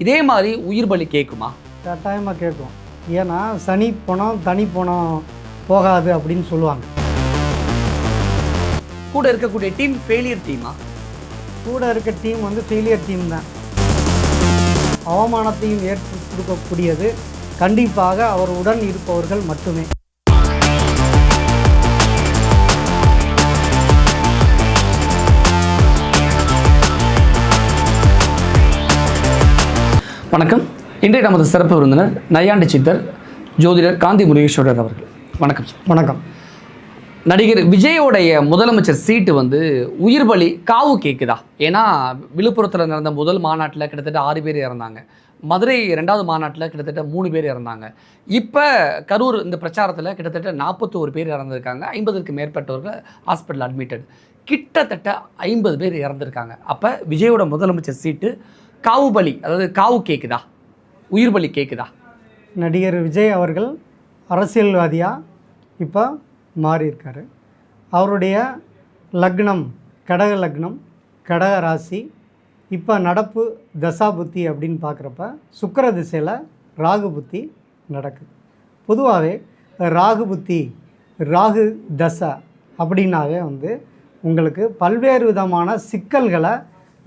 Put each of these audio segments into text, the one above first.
இதே மாதிரி உயிர் பலி கேட்குமா கட்டாயமாக கேட்கும் ஏன்னா சனி பணம் தனி பணம் போகாது அப்படின்னு சொல்லுவாங்க. கூட இருக்கக்கூடிய டீம் ஃபெயிலியர் டீமா? கூட இருக்க டீம் வந்து ஃபெயிலியர் டீம் தான். அவமானத்தையும் ஏற்று கொடுக்கக்கூடியது கண்டிப்பாக அவர் உடன் இருப்பவர்கள் மட்டுமே. வணக்கம். இன்றைய நமது சிறப்பு விருந்தினர் நையாண்டி சித்தர் ஜோதிடர் காந்தி முருகேஸ்வரர் அவர்கள். வணக்கம் சார். வணக்கம். நடிகர் விஜயோடைய முதலமைச்சர் சீட்டு வந்து உயிர் பலி காவு கேட்குதா ஏன்னா விழுப்புரத்தில் நடந்த முதல் மாநாட்டில் கிட்டத்தட்ட ஆறு பேர் இறந்தாங்க. மதுரை ரெண்டாவது மாநாட்டில் கிட்டத்தட்ட மூணு பேர் இறந்தாங்க. இப்போ கரூர் இந்த பிரச்சாரத்தில் கிட்டத்தட்ட நாற்பத்தோரு பேர் இறந்துருக்காங்க. ஐம்பதுக்கு மேற்பட்டவர்கள் ஹாஸ்பிட்டல் அட்மிட்டட். கிட்டத்தட்ட ஐம்பது பேர் இறந்துருக்காங்க. அப்போ விஜயோட முதலமைச்சர் சீட்டு காவு பலி அதாவது காவு கேட்குதா உயிர் பலி கேட்குதா நடிகர் விஜய் அவர்கள் அரசியல்வாதியாக இப்போ மாறியிருக்காரு. அவருடைய லக்னம் கடக லக்னம் கடக ராசி இப்போ நடப்பு தசா புத்தி அப்படின்னு பார்க்குறப்ப சுக்கிர திசையில் ராகு புத்தி நடக்குது பொதுவாகவே ராகு புத்தி ராகு தசை அப்படின்னாவே வந்து உங்களுக்கு பல்வேறு விதமான சிக்கல்களை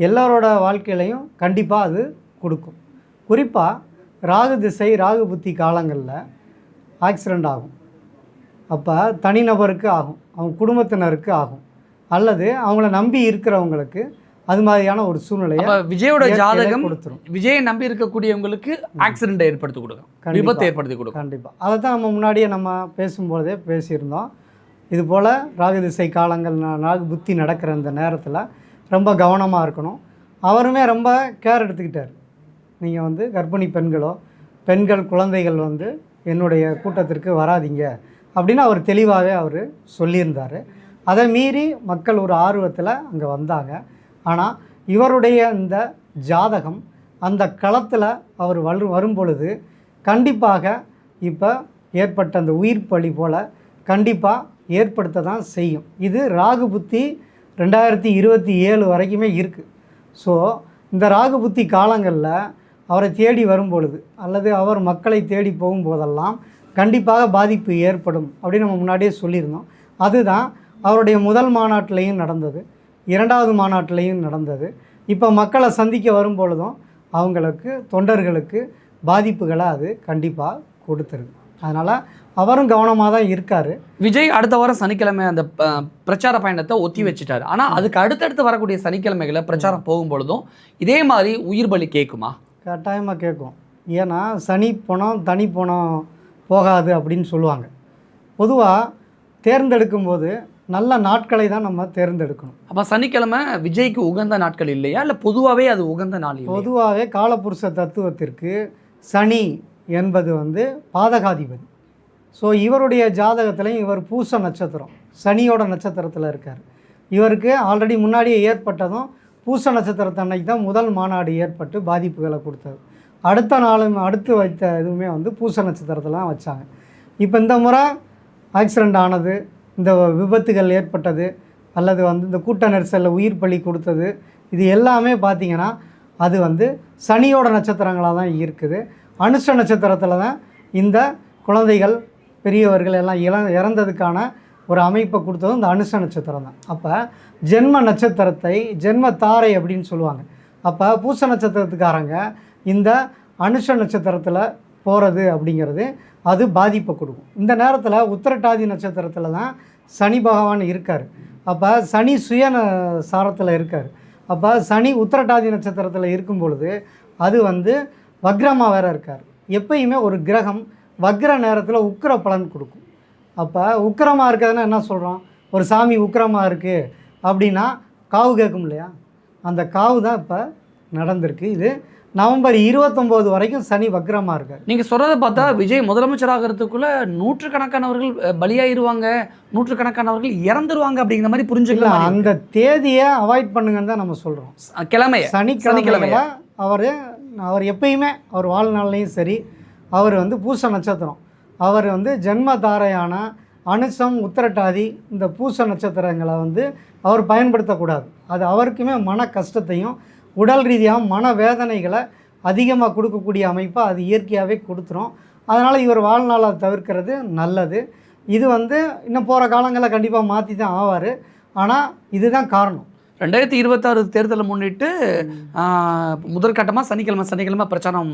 எல்லாரோட வாழ்க்கையிலையும் கண்டிப்பாக அது கொடுக்கும். குறிப்பாக ராகு திசை ராகு புத்தி காலங்களில் ஆக்சிடெண்ட் ஆகும். அப்போ தனிநபருக்கு ஆகும் அவங்க குடும்பத்தினருக்கு ஆகும். அல்லது அவங்கள நம்பி இருக்கிறவங்களுக்கு அது மாதிரியான ஒரு சூழ்நிலையை விஜயோட ஜாதகம் கொடுத்துரும். விஜயை நம்பி இருக்கக்கூடியவங்களுக்கு ஆக்சிடென்ட் ஏற்படுத்தி கொடுக்கும். விபத்தை ஏற்படுத்தி கொடுக்கும். கண்டிப்பாக அதை தான் நம்ம முன்னாடியே நம்ம பேசும்பொழுதே பேசியிருந்தோம். இது போல் ராகு திசை காலங்கள் ராகு புத்தி நடக்கிற இந்த நேரத்தில் ரொம்ப கவனமாக இருக்கணும். அவருமே ரொம்ப கேர் எடுத்துக்கிட்டார். நீங்கள் வந்து கர்ப்பிணி பெண்களோ பெண்கள் குழந்தைகள் வந்து என்னுடைய கூட்டத்திற்கு வராதீங்க அப்படின்னு அவர் தெளிவாகவே அவர் சொல்லியிருந்தார். அதை மீறி மக்கள் ஒரு ஆர்வத்தில் அங்கே வந்தாங்க. ஆனால் இவருடைய இந்த ஜாதகம் அந்த களத்தில் அவர் வரு வரும் வரும்பொழுது கண்டிப்பாக இப்போ ஏற்பட்ட அந்த உயிர் பலி போல் கண்டிப்பாக ஏற்படுத்த தான் செய்யும். இது ராகு புத்தி ரெண்டாயிரத்தி இருபத்தி ஏழு வரைக்குமே இருக்குது ஸோ இந்த ராகு புத்தி காலங்களில் அவரை தேடி வரும் பொழுது அல்லது அவர் மக்களை தேடி போகும்போதெல்லாம் கண்டிப்பாக பாதிப்பு ஏற்படும் அப்படின்னு நம்ம முன்னாடியே சொல்லியிருந்தோம். அதுதான் அவருடைய முதல் மாநாட்டிலையும் நடந்தது இரண்டாவது மாநாட்டிலையும் நடந்தது. இப்போ மக்களை சந்திக்க வரும் பொழுதும் அவங்களுக்கு தொண்டர்களுக்கு பாதிப்புகளை அது கண்டிப்பாக கொடுத்துருது. அதனால் அவரும் கவனமாக தான் இருக்கார். விஜய் அடுத்த வாரம் சனிக்கிழமை அந்த பிரச்சார பயணத்தை ஒத்தி வச்சுட்டாரு. ஆனா அதுக்கு அடுத்தடுத்து வரக்கூடிய சனிக்கிழமைகளை பிரச்சாரம் போகும்பொழுதும் இதே மாதிரி உயிர் பலி கேட்குமா? கட்டாயமாக கேட்கும். ஏன்னா சனி பணம் தனி பணம் போகாது அப்படின்னு சொல்லுவாங்க. பொதுவாக தேர்ந்தெடுக்கும் போது நல்ல நாட்களை தான் நம்ம தேர்ந்தெடுக்கணும். அப்ப சனிக்கிழமை விஜய்க்கு உகந்த நாட்கள் இல்லையா? இல்ல பொதுவாவே அது உகந்த நாள் பொதுவாகவே காலப்புருஷ தத்துவத்திற்கு சனி என்பது வந்து பாதகாதிபதி. ஸோ இவருடைய ஜாதகத்துலையும் இவர் பூச நட்சத்திரம் சனியோட நட்சத்திரத்தில் இருக்கார். இவருக்கு ஆல்ரெடி முன்னாடியே ஏற்பட்டதும் பூச நட்சத்திரத்தன்னைக்கு தான் முதல் மாநாடு ஏற்பட்டு பாதிப்புகளை கொடுத்தது. அடுத்த நாளும் அடுத்து வைத்த இதுவுமே வந்து பூச நட்சத்திரத்தில் தான் வச்சாங்க. இப்போ இந்த முறை ஆக்சிடெண்ட் ஆனது இந்த விபத்துகள் ஏற்பட்டது அல்லது வந்து இந்த கூட்ட நெரிசலில் உயிர் பலி கொடுத்தது இது எல்லாமே பார்த்திங்கன்னா அது வந்து சனியோட நட்சத்திரங்களாக தான் இருக்குது. அனுஷ நட்சத்திரத்தில் தான் இந்த குழந்தைகள் பெரியவர்கள் எல்லாம் இள இறந்ததுக்கான ஒரு அமைப்பை கொடுத்ததும் இந்த அனுஷ நட்சத்திரம் தான். அப்போ ஜென்ம நட்சத்திரத்தை ஜென்ம தாரை அப்படின்னு சொல்லுவாங்க. அப்போ பூச நட்சத்திரத்துக்காரங்க இந்த அனுஷ நட்சத்திரத்தில் போகிறது அப்படிங்கிறது அது பாதிப்பை கொடுக்கும். இந்த நேரத்தில் உத்திரட்டாதி நட்சத்திரத்தில் தான் சனி பகவான் இருக்கார். அப்போ சனி சுய ந- சாரத்தில் இருக்கார். அப்போ சனி உத்திரட்டாதி நட்சத்திரத்தில் இருக்கும் பொழுது அது வந்து வக்ரமாக வேற இருக்கார். எப்பயுமே ஒரு கிரகம் வக்ர நேரத்தில் உக்கிர பலன் கொடுக்கும். அப்போ உக்கிரமாக இருக்கிறதுனா என்ன சொல்கிறோம் ஒரு சாமி உக்கிரமாக இருக்குது அப்படின்னா காவு கேட்கும் இல்லையா? அந்த காவு தான் இப்போ நடந்திருக்கு. இது நவம்பர் இருபத்தொம்போது வரைக்கும் சனி வக்ரமாக இருக்கார். நீங்க சொல்றதை பார்த்தா விஜய் முதலமைச்சர் ஆகிறதுக்குள்ள நூற்றுக்கணக்கானவர்கள் பலியாயிருவாங்க. நூற்றுக்கணக்கானவர்கள் இறந்துருவாங்க அப்படிங்கிற மாதிரி புரிஞ்சுக்கலாம் அந்த தேதியை அவாய்ட் பண்ணுங்கன்னு தான் நம்ம சொல்கிறோம் கிழமைய. சனிக்கிழமையில அவர் அவர் எப்பயுமே அவர் வாழ்நாள்லையும் சரி அவர் வந்து பூச நட்சத்திரம். அவர் வந்து ஜென்ம தாரையான அனுசம் உத்திரட்டாதி இந்த பூச நட்சத்திரங்களை வந்து அவர் பயன்படுத்தக்கூடாது. அது அவருக்குமே மன கஷ்டத்தையும் உடல் ரீதியாக மன வேதனைகளை அதிகமாக கொடுக்கக்கூடிய அமைப்பை அது இயற்கையாகவே கொடுத்துரும். அதனால் இவர் வாழ்நாளை தவிர்க்கிறது நல்லது. இது வந்து இன்னும் போகிற காலங்களில் கண்டிப்பாக மாற்றி தான் ஆவார். ஆனால் இதுதான் காரணம். ரெண்டாயிரத்தி இருபத்தாறு தேர்தலை முன்னிட்டு ஆஹ், முதற்கட்டமா சனிக்கிழமை சனிக்கிழமை பிரச்சாரம்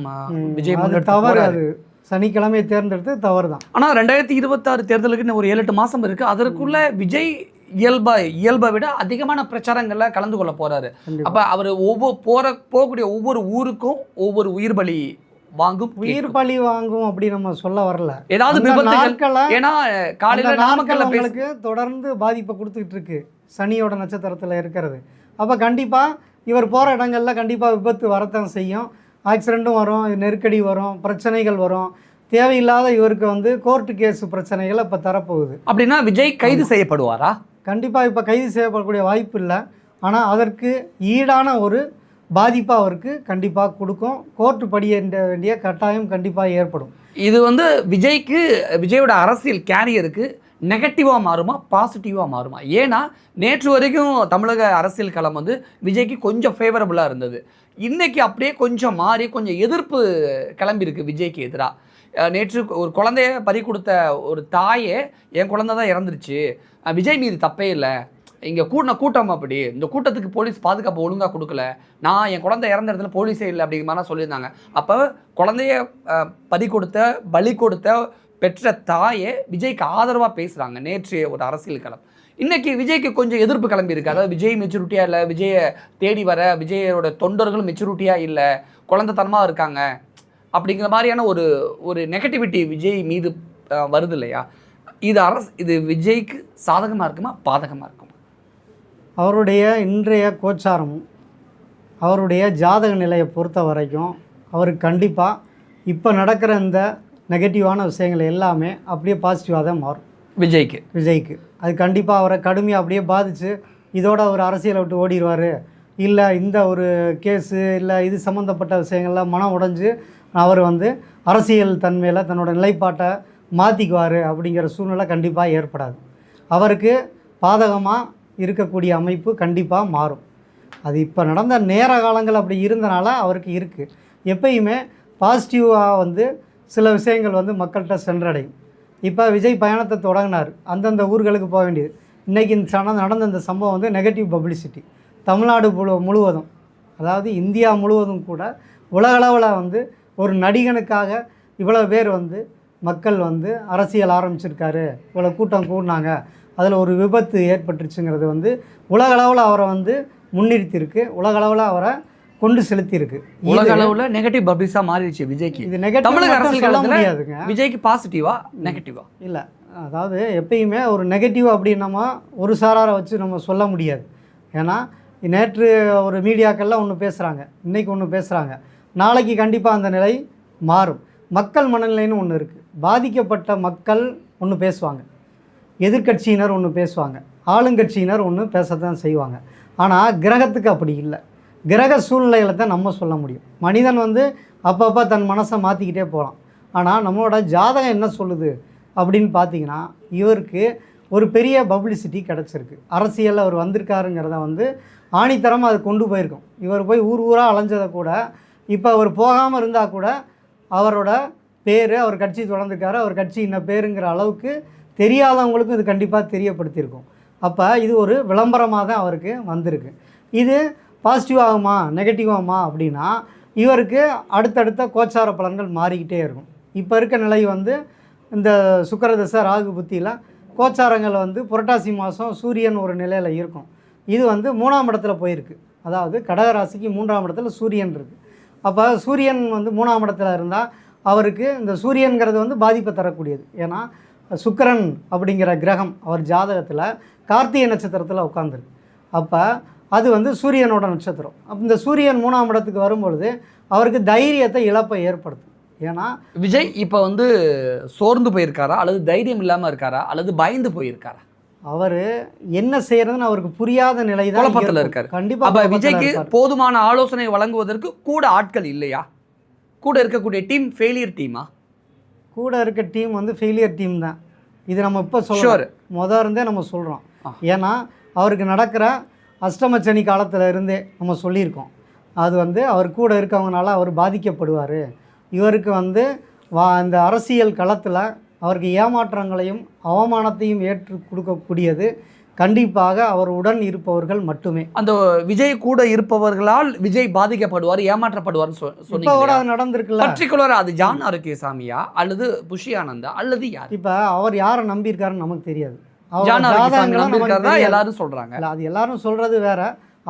விஜய் தவறு. அது. சனிக்கிழமையை தேர்ந்தெடுத்து தவறு தான் ஆனா ரெண்டாயிரத்தி இருபத்தாறு தேர்தலுக்கு இன்னும் ஒரு ஏழு எட்டு மாசம் இருக்கு. அதற்குள்ள விஜய் இயல்பா இயல்பை விட அதிகமான பிரச்சாரங்கள்ல கலந்து கொள்ள போறாரு. கண்டிப்பா. அப்ப அவர் ஒவ்வொரு போற போகக்கூடிய ஒவ்வொரு ஊருக்கும் ஒவ்வொரு உயிர் பலி வாங்கும் உயிர். பலி வாங்கும் அப்படி நம்ம சொல்ல வரல. ஏதாவது ஏன்னா காலையில பேச உங்களுக்கு தொடர்ந்து பாதிப்பை கொடுத்துக்கிட்டு இருக்கு. சனியோட நட்சத்திரத்தில் இருக்கிறது. அப்போ கண்டிப்பாக இவர் போகிற இடங்கள்ல கண்டிப்பாக விபத்து வரத்தான் செய்யும். ஆக்சிடெண்ட்டும் வரும் நெருக்கடி வரும் பிரச்சனைகள் வரும். தேவையில்லாத இவருக்கு வந்து கோர்ட்டு கேஸ் பிரச்சனைகள் இப்போ தரப்போகுது. அப்படின்னா விஜய் கைது செய்யப்படுவாரா? கண்டிப்பாக இப்போ கைது செய்யப்படக்கூடிய வாய்ப்பு இல்லை. ஆனால் அதற்கு ஈடான ஒரு பாதிப்பு அவருக்கு கண்டிப்பாக கொடுக்கும். கோர்ட்டு படிய வேண்டிய கட்டாயம் கண்டிப்பாக ஏற்படும். இது வந்து விஜய்க்கு விஜயோட அரசியல் கேரியருக்கு நெகட்டிவாக மாறுமா பாசிட்டிவாக மாறுமா? ஏன்னா நேற்று வரைக்கும் தமிழக அரசியல் களம் வந்து விஜய்க்கு கொஞ்சம் ஃபேவரபுளாக இருந்தது. இன்றைக்கி அப்படியே கொஞ்சம் மாறி கொஞ்சம் எதிர்ப்பு கிளம்பியிருக்கு விஜய்க்கு எதிராக நேற்று ஒரு குழந்தைய பறி கொடுத்த ஒரு தாயே என் குழந்தை தான் இறந்துருச்சு. விஜய் மீது தப்பே இல்லை. இங்கே கூட்டின கூட்டம் அப்படி. இந்த கூட்டத்துக்கு போலீஸ் பாதுகாப்பு ஒழுங்காக கொடுக்கல. நான் என் குழந்தை இறந்த இடத்துல போலீஸே இல்லை. அப்படிங்கிற மாதிரிலாம் சொல்லியிருந்தாங்க. அப்போ குழந்தைய பறி கொடுத்த பலி கொடுத்த பெற்ற தாயே விஜய்க்கு ஆதரவாக பேசுகிறாங்க நேற்று ஒரு அரசியல் களம். இன்றைக்கி விஜய்க்கு கொஞ்சம் எதிர்ப்பு கிளம்பி இருக்கு. அதாவது விஜய் மெச்சூரிட்டியாக இல்லை விஜயை தேடி வர விஜயோட தொண்டர்களும் மெச்சூரிட்டியாக இல்லை குழந்தைத்தனமாக இருக்காங்க அப்படிங்கிற மாதிரியான ஒரு ஒரு நெகட்டிவிட்டி விஜய் மீது வருது இல்லையா? இது அரசு இது விஜய்க்கு சாதகமாக இருக்குமா? பாதகமாக இருக்குமா? அவருடைய இன்றைய கோச்சாரம் அவருடைய ஜாதக நிலையை பொறுத்த வரைக்கும் அவர் கண்டிப்பாக இப்போ நடக்கிற இந்த நெகட்டிவான விஷயங்கள் எல்லாமே அப்படியே பாசிட்டிவாக தான் மாறும். விஜய்க்கு. விஜய்க்கு. அது கண்டிப்பாக அவரை கடுமையாக அப்படியே பாதித்து இதோட அவர் அரசியலை விட்டு ஓடிடுவார். இல்லை இந்த ஒரு கேஸு இல்லை இது சம்மந்தப்பட்ட விஷயங்கள்லாம் மனம் உடைஞ்சு அவர் வந்து அரசியல் தன்மையில் தன்னோட நிலைப்பாட்டை மாற்றிக்குவார் அப்படிங்கிற சூழ்நிலை கண்டிப்பாக ஏற்படாது. அவருக்கு பாதகமாக இருக்கக்கூடிய அமைப்பு கண்டிப்பாக மாறும். அது இப்போ நடந்த நேர காலங்கள் அப்படி இருந்தனால அவருக்கு இருக்குது எப்பயுமே பாசிட்டிவாக வந்து சில விஷயங்கள் வந்து மக்கள்கிட்ட சென்றடையும். இப்போ விஜய் பயணத்தை தொடங்கினார். அந்தந்த ஊர்களுக்கு போக வேண்டியது. இன்றைக்கி இந்த சன நடந்த இந்த சம்பவம் வந்து நெகட்டிவ் பப்ளிசிட்டி தமிழ்நாடு முழுவதும் அதாவது இந்தியா முழுவதும் கூட உலகளவில் வந்து ஒரு நடிகனுக்காக இவ்வளோ பேர் வந்து மக்கள் வந்து அரசியல் ஆரம்பிச்சிருக்காரு. இவ்வளோ கூட்டம் கூடினாங்க. அதில் ஒரு விபத்து ஏற்பட்டுருச்சுங்கிறது வந்து உலகளவில் அவரை வந்து முன்னிறுத்தியிருக்கு. உலகளவில் அவரை கொண்டு செலுத்தியிருக்கு. உலக அளவுல நெகட்டிவ் பப்ளிஸா மாறிடுச்சு விஜய்க்கு. இது நெகட்டிவ் தமிழக அரசியல் முடியாதுங்க. விஜய்க்கு பாசிட்டிவா நெகட்டிவா இல்லை அதாவது எப்பயுமே ஒரு நெகட்டிவ் அப்படின்னு நம்ம ஒரு சாராரை வச்சு நம்ம சொல்ல முடியாது. ஏன்னா நேற்று ஒரு மீடியாக்கள்லாம் ஒன்று பேசுகிறாங்க இன்றைக்கி ஒன்று பேசுகிறாங்க நாளைக்கு கண்டிப்பாக அந்த நிலை மாறும். மக்கள் மனநிலைன்னு ஒன்று இருக்குது பாதிக்கப்பட்ட மக்கள் ஒன்று பேசுவாங்க. எதிர்க்கட்சியினர் ஒன்று பேசுவாங்க. ஆளுங்கட்சியினர் ஒன்று பேசத்தான் செய்வாங்க. ஆனால் கிரகத்துக்கு அப்படி இல்லை. கிரக சூழ்நிலைகளை தான் நம்ம சொல்ல முடியும். மனிதன் வந்து அப்பப்போ தன் மனசை மாற்றிக்கிட்டே போகலாம். ஆனால் நம்மளோட ஜாதகம் என்ன சொல்லுது அப்படின்னு பார்த்தீங்கன்னா இவருக்கு ஒரு பெரிய பப்ளிசிட்டி கிடச்சிருக்கு. அரசியலில் அவர் வந்திருக்காருங்கிறத வந்து ஆணித்தரமாக அது கொண்டு போயிருக்கும். இவர் போய் ஊர் ஊராக அலைஞ்சதை கூட இப்போ அவர் போகாமல் இருந்தால் கூட அவரோட பேர் அவர் கட்சி தொடர்ந்துருக்காரு அவர் கட்சி இன்ன பேருங்கிற அளவுக்கு தெரியாதவங்களுக்கும் இது கண்டிப்பாக தெரியப்படுத்தியிருக்கும். அப்போ இது ஒரு விளம்பரமாக தான் அவருக்கு வந்திருக்கு. இது பாசிட்டிவ் ஆகுமா நெகட்டிவ் ஆகுமா அப்படின்னா இவருக்கு அடுத்தடுத்த கோச்சார பலன்கள் மாறிக்கிட்டே இருக்கும். இப்போ இருக்க நிலை வந்து இந்த சுக்கரதசை ராகு புத்தியில் கோச்சாரங்கள் வந்து புரட்டாசி மாதம் சூரியன் ஒரு நிலையில் இருக்கும். இது வந்து மூணாம் இடத்துல போயிருக்கு. அதாவது கடகராசிக்கு மூன்றாம் இடத்துல சூரியன் இருக்குது அப்போ சூரியன் வந்து மூணாம் இடத்துல இருந்தால் அவருக்கு இந்த சூரியன்கிறது வந்து பாதிப்பை தரக்கூடியது. ஏன்னா சுக்கரன் அப்படிங்கிற கிரகம் அவர் ஜாதகத்தில் கார்த்திகை நட்சத்திரத்தில் உட்காந்துருக்கு அப்போ அது வந்து சூரியனோட நட்சத்திரம். அப்ப இந்த சூரியன் மூணாம் இடத்துக்கு வரும்பொழுது அவருக்கு தைரியத்தை இழப்பை ஏற்படுத்தும். ஏன்னா விஜய் இப்ப வந்து சோர்ந்து போயிருக்காரா? அல்லது தைரியம் இல்லாம இருக்காரா? அல்லது பயந்து போயிருக்காரா? அவர் என்ன செய்யறதுன்னு அவருக்கு புரியாத நிலை தான் குழப்பத்துல இருக்காரு. கண்டிப்பாக விஜய்க்கு போதுமான ஆலோசனை வழங்குவதற்கு கூட ஆட்கள் இல்லையா? கூட இருக்கக்கூடிய டீம் ஃபெயிலியர் டீமா? கூட இருக்க டீம் வந்து ஃபெயிலியர் டீம் தான். இது நம்ம இப்போ. சொல்கிறோம் முத இருந்தே நம்ம சொல்கிறோம். ஏன்னா அவருக்கு நடக்கிற அஷ்டமச்சனி காலத்தில் இருந்தே நம்ம சொல்லியிருக்கோம். அது வந்து அவர் கூட இருக்கவங்கனால அவர் பாதிக்கப்படுவார். இவருக்கு வந்து வா இந்த அரசியல் களத்தில் அவருக்கு ஏமாற்றங்களையும் அவமானத்தையும் ஏற்று கொடுக்கக்கூடியது கண்டிப்பாக அவர் உடன் இருப்பவர்கள் மட்டுமே. அந்த விஜய் கூட இருப்பவர்களால் விஜய் பாதிக்கப்படுவார் ஏமாற்றப்படுவார்னு சொ- இப்போ கூட அது நடந்திருக்குல்ல? பர்டிகுலர் அது ஜான் சாமியா அல்லது புஷி ஆனந்தா அல்லது யார்? இப்போ அவர் யாரை நம்பியிருக்காருன்னு நமக்கு தெரியாது. எல்லாரும் சொல்றாங்க. இல்லை அது எல்லாரும் சொல்கிறது வேற.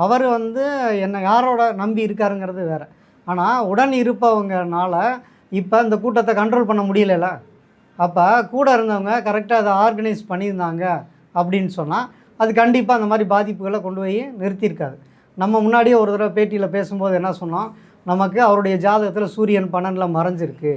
அவர் வந்து என்னை யாரோட நம்பி இருக்காருங்கிறது வேற. ஆனால் உடன் இருப்பவங்கனால இப்போ இந்த கூட்டத்தை கண்ட்ரோல் பண்ண முடியலல்ல அப்போ கூட இருந்தவங்க கரெக்டாக அதை ஆர்கனைஸ் பண்ணியிருந்தாங்க அப்படின்னு சொன்னால் அது கண்டிப்பாக அந்த மாதிரி பாதிப்புகளை கொண்டு போய் நிறுத்தியிருக்காது நம்ம முன்னாடியே ஒரு தடவை பேட்டியில் பேசும்போது என்ன சொன்னோம்? நமக்கு அவருடைய ஜாதகத்தில் சூரியன் பன்னெண்டில் மறைஞ்சிருக்கு.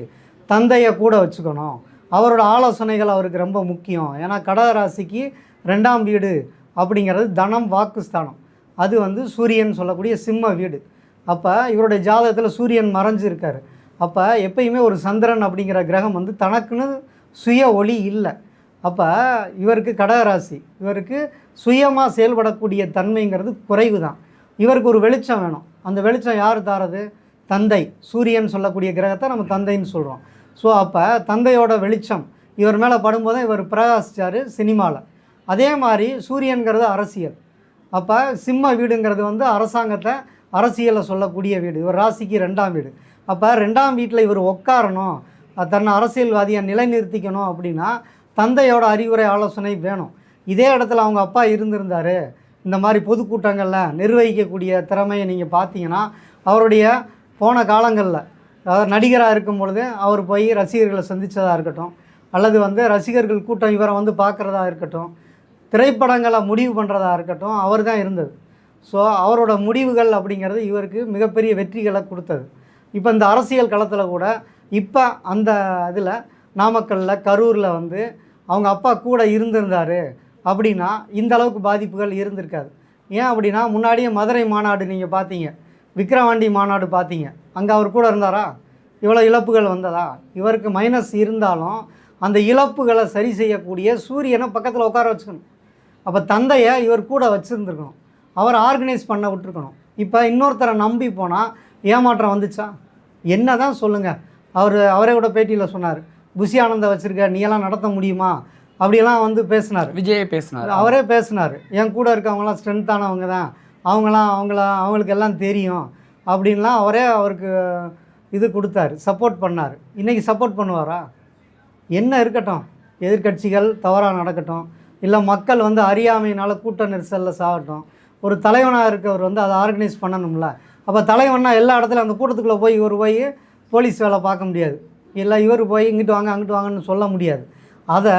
தந்தையை கூட வச்சுக்கணும். அவரோட ஆலோசனைகள் அவருக்கு ரொம்ப முக்கியம். ஏன்னா கடகராசிக்கு ரெண்டாம் வீடு அப்படிங்கிறது தனம் வாக்குஸ்தானம். அது வந்து சூரியன் சொல்லக்கூடிய சிம்ம வீடு. அப்போ இவருடைய ஜாதகத்தில் சூரியன் மறைஞ்சிருக்கார். அப்போ எப்பயுமே ஒரு சந்திரன் அப்படிங்கிற கிரகம் வந்து தனக்குன்னு சுய ஒளி இல்லை. அப்போ இவருக்கு கடகராசி இவருக்கு சுயமாக செயல்படக்கூடிய தன்மைங்கிறது குறைவு தான் இவருக்கு ஒரு வெளிச்சம் வேணும். அந்த வெளிச்சம் யார் தாரது? தந்தை. சூரியன் சொல்லக்கூடிய கிரகத்தை நம்ம தந்தைன்னு சொல்கிறோம் ஸோ அப்போ தந்தையோட வெளிச்சம் இவர் மேலே படும்போது இவர் பிரகாசிச்சார் சினிமாவில் அதே மாதிரி சூரியன்கிறது அரசியல். அப்போ சிம்ம வீடுங்கிறது வந்து அரசாங்கத்தை அரசியலை சொல்லக்கூடிய வீடு. இவர் ராசிக்கு ரெண்டாம் வீடு. அப்போ ரெண்டாம் வீட்டில் இவர் உட்காரணும் தன்னை அரசியல்வாதியை நிலைநிறுத்திக்கணும் அப்படின்னா தந்தையோட அறிவுரை ஆலோசனை வேணும். இதே இடத்துல அவங்க அப்பா இருந்திருந்தார். இந்த மாதிரி பொதுக்கூட்டங்களில் நிர்வகிக்கக்கூடிய திறமையை நீங்கள் பார்த்தீங்கன்னா அவருடைய போன காலங்களில் அதாவது நடிகராக இருக்கும் பொழுது அவர் போய் ரசிகர்களை சந்தித்ததாக இருக்கட்டும் அல்லது வந்து ரசிகர்கள் கூட்டம் இவரை வந்து பார்க்குறதா இருக்கட்டும் திரைப்படங்களை முடிவு பண்ணுறதா இருக்கட்டும் அவர் தான் இருந்தது. ஸோ அவரோட முடிவுகள் அப்படிங்கிறது இவருக்கு மிகப்பெரிய வெற்றிகளை கொடுத்தது. இப்போ இந்த அரசியல் களத்தில் கூட இப்போ அந்த இதில் நாமக்கல்லில் கரூரில் வந்து அவங்க அப்பா கூட இருந்திருந்தார் அப்படின்னா இந்த அளவுக்கு பாதிப்புகள் இருந்திருக்காது. ஏன் அப்படின்னா முன்னாடியே மதுரை மாநாடு நீங்கள் பார்த்தீங்க. விக்கிரவாண்டி மாநாடு பார்த்தீங்க. அங்கே அவர் கூட இருந்தாரா? இவ்வளோ இழப்புகள் வந்ததா? இவருக்கு மைனஸ் இருந்தாலும் அந்த இழப்புகளை சரி செய்யக்கூடிய சூரியனை பக்கத்தில் உட்கார வச்சுக்கணும். அப்போ தந்தையை இவர் கூட வச்சுருந்துருக்கணும். அவர் ஆர்கனைஸ் பண்ண விட்டுருக்கணும். இப்போ இன்னொருத்தரை நம்பி போனால் ஏமாற்றம் வந்துச்சா? என்ன தான் சொல்லுங்கள் அவர் அவரே கூட பேட்டியில் சொன்னார். புஷி ஆனந்த வச்சுருக்க நீயெல்லாம் நடத்த முடியுமா? அப்படியெல்லாம் வந்து பேசினார். விஜய் பேசினார். அவரே பேசினார். என் கூட இருக்கவங்களாம் ஸ்ட்ரென்த்தானவங்க தான் அவங்களாம் அவங்கள அவங்களுக்கு எல்லாம் தெரியும் அப்படின்லாம் அவரே அவருக்கு இது கொடுத்தாரு சப்போர்ட் பண்ணார். இன்றைக்கி சப்போர்ட் பண்ணுவாரா? என்ன இருக்கட்டும் எதிர்க்கட்சிகள் தவறாக நடக்கட்டும் இல்லை மக்கள் வந்து அறியாமையினால் கூட்ட நெரிசலில் சாகட்டும் ஒரு தலைவனாக இருக்கவர் வந்து அதை ஆர்கனைஸ் பண்ணணும்ல அப்போ தலைவன்னா எல்லா இடத்துலையும் அந்த கூட்டத்துக்குள்ளே போய் இவர் போய் போலீஸ் வேலை பார்க்க முடியாது. இல்லை இவர் போய் இங்கிட்டு வாங்க அங்கிட்டு வாங்கன்னு சொல்ல முடியாது. அதை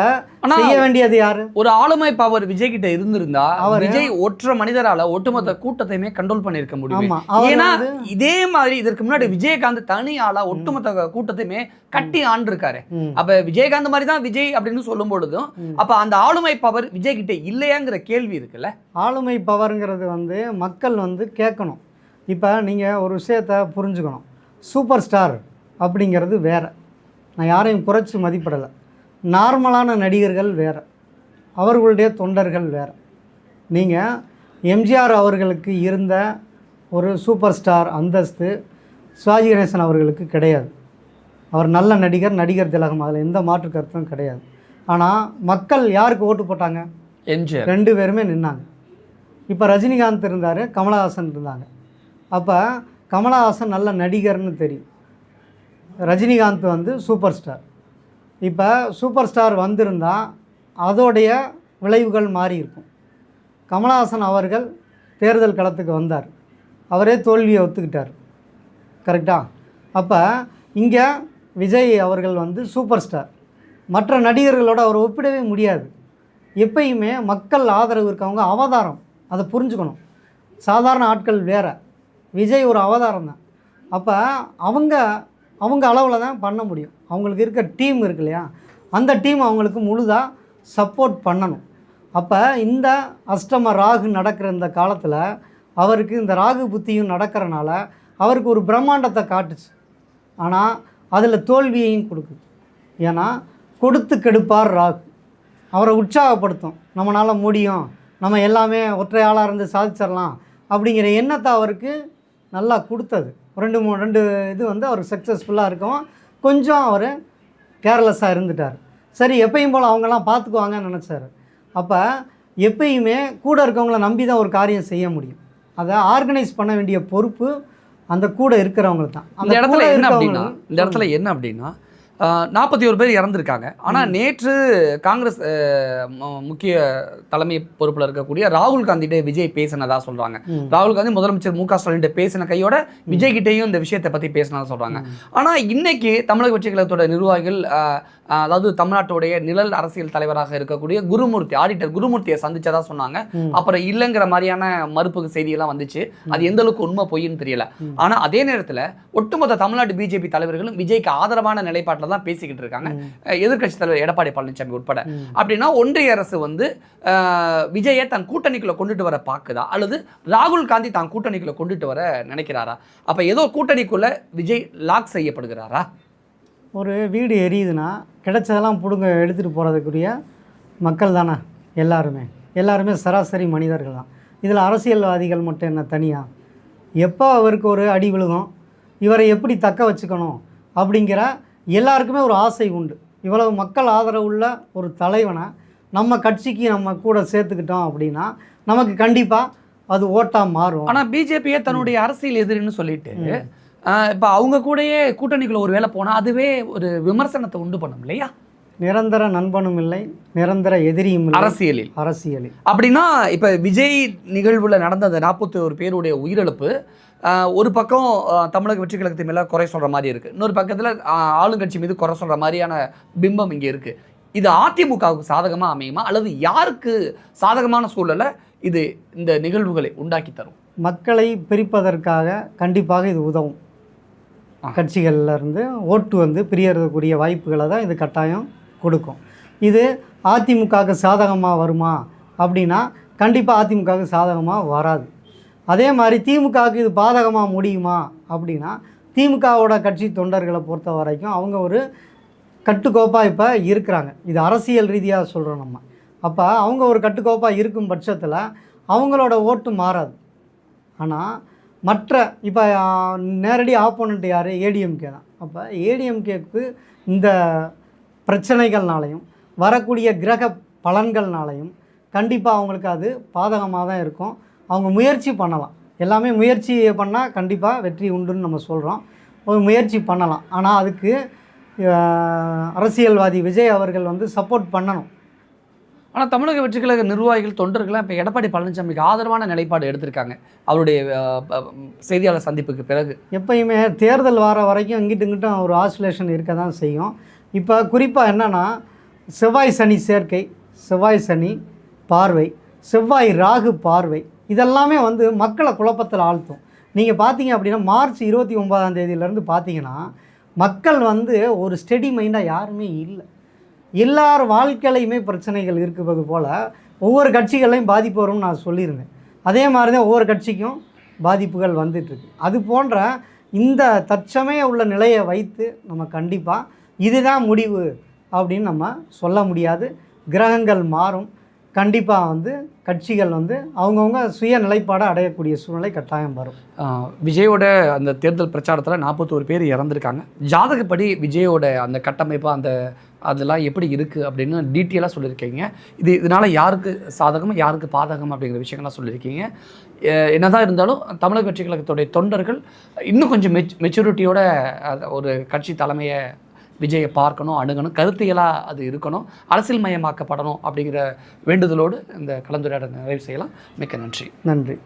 செய்ய வேண்டியது யார்? ஒரு ஆளுமை பவர் விஜய் கிட்ட இருந்திருந்தா அவரு- விஜய் ஒற்ற மனிதரால ஒட்டுமொத்த கூட்டத்தையுமே கண்ட்ரோல் பண்ணிருக்க முடியும். ஏன்னா இதே மாதிரி இதற்கு முன்னாடி விஜயகாந்த் தனி ஆளா ஒட்டுமொத்த கூட்டத்தையுமே கட்டி ஆண்டிருக்காரு. அப்ப விஜயகாந்த் மாதிரி தான் விஜய் அப்படின்னு சொல்லும் பொழுதும். அப்ப அந்த ஆளுமை பவர் விஜய் கிட்ட இல்லையாங்கிற கேள்வி இருக்குல்ல? ஆளுமை பவருங்கிறது வந்து மக்கள் வந்து கேட்கணும். இப்போ நீங்கள் ஒரு விஷயத்தை புரிஞ்சுக்கணும். சூப்பர் ஸ்டார் அப்படிங்கிறது வேற. நான் யாரையும் குறைச்சி மதிப்பிடலை. நார்மலான நடிகர்கள் வேற. அவர்களுடைய தொண்டர்கள் வேற. நீங்கள் எம்ஜிஆர் அவர்களுக்கு இருந்த ஒரு சூப்பர் ஸ்டார் அந்தஸ்து சிவாஜி கணேசன் அவர்களுக்கு கிடையாது. அவர் நல்ல நடிகர் நடிகர் திலகம். அதில் எந்த மாற்று கருத்தும் கிடையாது. ஆனால் மக்கள் யாருக்கு ஓட்டு போட்டாங்க? என்ஜிஆர் ரெண்டு பேருமே நின்னாங்க. இப்போ ரஜினிகாந்த் இருந்தார் கமலஹாசன் இருந்தாங்க. அப்போ கமலஹாசன் நல்ல நடிகர்னு தெரியும். ரஜினிகாந்த் வந்து சூப்பர் ஸ்டார். இப்போ சூப்பர் ஸ்டார் வந்திருந்தால் அதோடைய விளைவுகள் மாறி இருக்கும். கமலஹாசன் அவர்கள் தேர்தல் களத்துக்கு வந்தார். அவரே தோல்வியை ஒத்துக்கிட்டார். கரெக்டாக அப்போ இங்கே விஜய் அவர்கள் வந்து சூப்பர் ஸ்டார். மற்ற நடிகர்களோட அவர் ஒப்பிடவே முடியாது. எப்பயுமே மக்கள் ஆதரவு இருக்கவங்க அவதாரம். அதை புரிஞ்சுக்கணும். சாதாரண ஆட்கள் வேறு. விஜய் ஒரு அவதாரம் தான். அப்போ அவங்க அவங்க அளவில் தான் பண்ண முடியும். அவங்களுக்கு இருக்க டீம் இருக்கு இல்லையா? அந்த டீம் அவங்களுக்கு முழுதாக சப்போர்ட் பண்ணணும். அப்போ இந்த அஷ்டம ராகு நடக்கிற இந்த காலத்தில் அவருக்கு இந்த ராகு புத்தியும் நடக்கிறனால அவருக்கு ஒரு பிரம்மாண்டத்தை காட்டுச்சு. ஆனால் அதில் தோல்வியையும் கொடுக்குது. ஏன்னா கொடுத்து கெடுப்பார் ராகு. அவரை உற்சாகப்படுத்தும். நம்மளால் முடியும். நம்ம எல்லாமே ஒற்றை ஆளாக இருந்து சாதிச்சிடலாம் அப்படிங்கிற எண்ணத்தை அவருக்கு நல்லா கொடுத்தது. ரெண்டு மூணு ரெண்டு இது வந்து அவர் சக்ஸஸ்ஃபுல்லாக இருக்கவும் கொஞ்சம் அவர் கேர்லெஸ்ஸாக இருந்துட்டார். சரி எப்பயும் போல் அவங்கெல்லாம் பார்த்துக்குவாங்கன்னு நினச்சாரு. அப்போ எப்பயுமே கூட இருக்கவங்கள நம்பி தான் ஒரு காரியம் செய்ய முடியும். அதை ஆர்கனைஸ் பண்ண வேண்டிய பொறுப்பு அந்த கூட இருக்கிறவங்களுக்கு தான். இந்த இடத்துல என்ன அப்படின்னா இந்த இடத்துல என்ன அப்படின்னா நாற்பத்தி ஒரு பேர் இறந்துருக்காங்க. ஆனால் நேற்று காங்கிரஸ் முக்கிய தலைமை பொறுப்பில் இருக்கக்கூடிய ராகுல் காந்திகிட்ட விஜய் பேசினதா சொல்றாங்க. ம். ராகுல் காந்தி முதலமைச்சர் மு க ஸ்டாலின் பேசின கையோட விஜய் கிட்டேயும் இந்த விஷயத்தை பத்தி பேசினதா சொல்றாங்க. ஆனா இன்னைக்கு தமிழக கட்சி கழகத்தோட நிர்வாகிகள் அதாவது தமிழ்நாட்டுடைய நிழல் அரசியல் தலைவராக இருக்கக்கூடிய குருமூர்த்தி ஆடிட்டர் குருமூர்த்தியை சந்திச்சதா சொன்னாங்க. அப்புறம் இல்லைங்கிற மாதிரியான மறுப்பு செய்தியெல்லாம் வந்துச்சு. அது எந்த அளவுக்கு உண்மை பொய்ன்னு தெரியல. ஆனா அதே நேரத்துல ஒட்டுமொத்த தமிழ்நாடு பிஜேபி தலைவர்களும் விஜய்க்கு ஆதரவான நிலைப்பாட்டில் தான் பேசிக்கிட்டு இருக்காங்க. எதிர்க்கட்சி தலைவர் எடப்பாடி பழனிசாமி உட்பட. அப்படின்னா ஒன்றிய அரசு வந்து விஜயை தன் கூட்டணிக்குள்ள கொண்டுட்டு வர பார்க்குதா அல்லது ராகுல் காந்தி தான் கூட்டணிக்குள்ள கொண்டுட்டு வர நினைக்கிறாரா? அப்ப ஏதோ கூட்டணிக்குள்ள விஜய் லாக் செய்யப்படுகிறாரா? ஒரு வீடு எரியுதுன்னா கிடைச்சதெல்லாம் பிடுங்க எடுத்துகிட்டு போகிறதுக்குரிய மக்கள் தானே எல்லாருமே. எல்லாருமே சராசரி மனிதர்கள் தான். இதில் அரசியல்வாதிகள் மட்டும் என்ன தனியாக எப்போ அவருக்கு ஒரு அடி விழுகும்? இவரை எப்படி தக்க வச்சுக்கணும்? அப்படிங்கிற எல்லாருக்குமே ஒரு ஆசை உண்டு. இவ்வளவு மக்கள் ஆதரவுள்ள ஒரு தலைவனை நம்ம கட்சிக்கு நம்ம கூட சேர்த்துக்கிட்டோம் அப்படின்னா நமக்கு கண்டிப்பாக அது ஓட்டாக மாறும். ஆனா பிஜேபியே தன்னுடைய அரசியல் எதிரின்னு சொல்லிட்டு இப்ப அவங்க கூடயே கூட்டணிக்குள்ள ஒரு வேலை போனா அதுவே ஒரு விமர்சனத்தை உண்டு பண்ணும் இல்லையா? நிரந்தர நண்பனும் இல்லை நிரந்தர எதிரியும் இல்லை. அரசியலில். அரசியலில். அப்படின்னா இப்போ விஜய் நிகழ்வில் நடந்த அந்த நாற்பத்தி ஒரு பேருடைய உயிரிழப்பு ஒரு பக்கம் தமிழக வெற்றி கழகத்தின் மேலே குறை சொல்கிற மாதிரி இருக்குது இன்னொரு பக்கத்தில் ஆளுங்கட்சி மீது குறை சொல்கிற மாதிரியான பிம்பம் இங்கே இருக்குது இது அதிமுகவுக்கு சாதகமாக அமையுமா? அல்லது யாருக்கு சாதகமான சூழலை இது இந்த நிகழ்வுகளை உண்டாக்கி தரும்? மக்களை பிரிப்பதற்காக கண்டிப்பாக இது உதவும். கட்சிகள்லேருந்து ஓட்டு வந்து பிரியறதுக்குரிய வாய்ப்புகளை தான் இது கட்டாயம் கொடுக்கும். இது அதிமுகவுக்கு சாதகமாக வருமா? அப்படின்னா கண்டிப்பாக அதிமுகவுக்கு சாதகமாக வராது. அதே மாதிரி திமுகவுக்கு இது பாதகமாக முடியுமா? அப்படின்னா திமுகவோட கட்சி தொண்டர்களை பொறுத்த வரைக்கும் அவங்க ஒரு கட்டுக்கோப்பாக இப்போ இருக்கிறாங்க. இது அரசியல் ரீதியாக சொல்கிறோம் நம்ம. அப்போ அவங்க ஒரு கட்டுக்கோப்பாக இருக்கும் பட்சத்தில் அவங்களோட ஓட்டு மாறாது. ஆனால் மற்ற இப்போ நேரடி ஆப்போனண்ட் யார்? ஏடிஎம்கே தான். அப்போ ஏடிஎம்கேக்கு இந்த பிரச்சனைகள்னாலையும் வரக்கூடிய கிரக பலன்கள்னாலையும் கண்டிப்பாக அவங்களுக்கு அது பாதகமாக தான் இருக்கும். அவங்க முயற்சி பண்ணலாம். எல்லாமே முயற்சி பண்ணால் கண்டிப்பாக வெற்றி உண்டுன்னு நம்ம சொல்கிறோம் ஒரு முயற்சி பண்ணலாம். ஆனால் அதுக்கு அரசியல்வாதி விஜய் அவர்கள் வந்து சப்போர்ட் பண்ணணும். ஆனால் தமிழக வெற்றி கழக நிர்வாகிகள் தொண்டர்கள்லாம் இப்போ எடப்பாடி பழனிசாமிக்கு ஆதரவான நிலைப்பாடு எடுத்திருக்காங்க. அவருடைய செய்தியாளர் சந்திப்புக்கு பிறகு. எப்பயுமே தேர்தல் வர வரைக்கும் இங்கிட்டு இங்கிட்டும் ஒரு ஆசுலேஷன் இருக்க தான் செய்யும். இப்போ குறிப்பாக என்னென்னா செவ்வாய் சனி சேர்க்கை செவ்வாய் சனி பார்வை செவ்வாய் ராகு பார்வை இதெல்லாமே வந்து மக்களை குழப்பத்தில் ஆழ்த்தும். நீங்கள் பார்த்தீங்க அப்படின்னா மார்ச் இருபத்தி ஒன்பதாம் தேதியிலேருந்து பார்த்தீங்கன்னா மக்கள் வந்து ஒரு ஸ்டெடி மைண்டாக யாருமே இல்லை. எல்லார் வாழ்க்கையிலையுமே பிரச்சனைகள் இருக்கிறது போல் ஒவ்வொரு கட்சிகளையும் பாதிப்பு வரும்னு நான் சொல்லியிருந்தேன். அதே மாதிரி தான் ஒவ்வொரு கட்சிக்கும் பாதிப்புகள் வந்துட்டுருக்கு. அது போன்ற இந்த தற்சமய உள்ள நிலையை வைத்து நம்ம கண்டிப்பாக இதுதான் முடிவு அப்படின்னு நம்ம சொல்ல முடியாது. கிரகங்கள் மாறும். கண்டிப்பாக வந்து கட்சிகள் வந்து அவங்கவுங்க சுய நிலைப்பாடை அடையக்கூடிய சூழ்நிலை கட்டாயம் வரும். விஜயோட அந்த தேர்தல் பிரச்சாரத்தில் நாற்பத்தோரு பேர் இறந்துருக்காங்க. ஜாதகப்படி விஜயோட அந்த கட்டமைப்பாக அந்த அதெல்லாம் எப்படி இருக்குது அப்படின்னு டீட்டெயிலாக சொல்லியிருக்கீங்க. இது இதனால் யாருக்கு சாதகம் யாருக்கு பாதகம் அப்படிங்கிற விஷயங்கள்லாம் சொல்லியிருக்கீங்க. என்னதான் இருந்தாலும் தமிழக கட்சி கழகத்துடைய தொண்டர்கள் இன்னும் கொஞ்சம் மெச் மெச்சூரிட்டியோட ஒரு கட்சி தலைமையை விஜயை பார்க்கணும் அணுகணும் கருத்தியலாக அது இருக்கணும் அரசியல் மயமாக்கப்படணும் அப்படிங்கிற வேண்டுதலோடு இந்த கலந்துரையாடலை நிறைவு செய்யலாம். மிக்க நன்றி. நன்றி.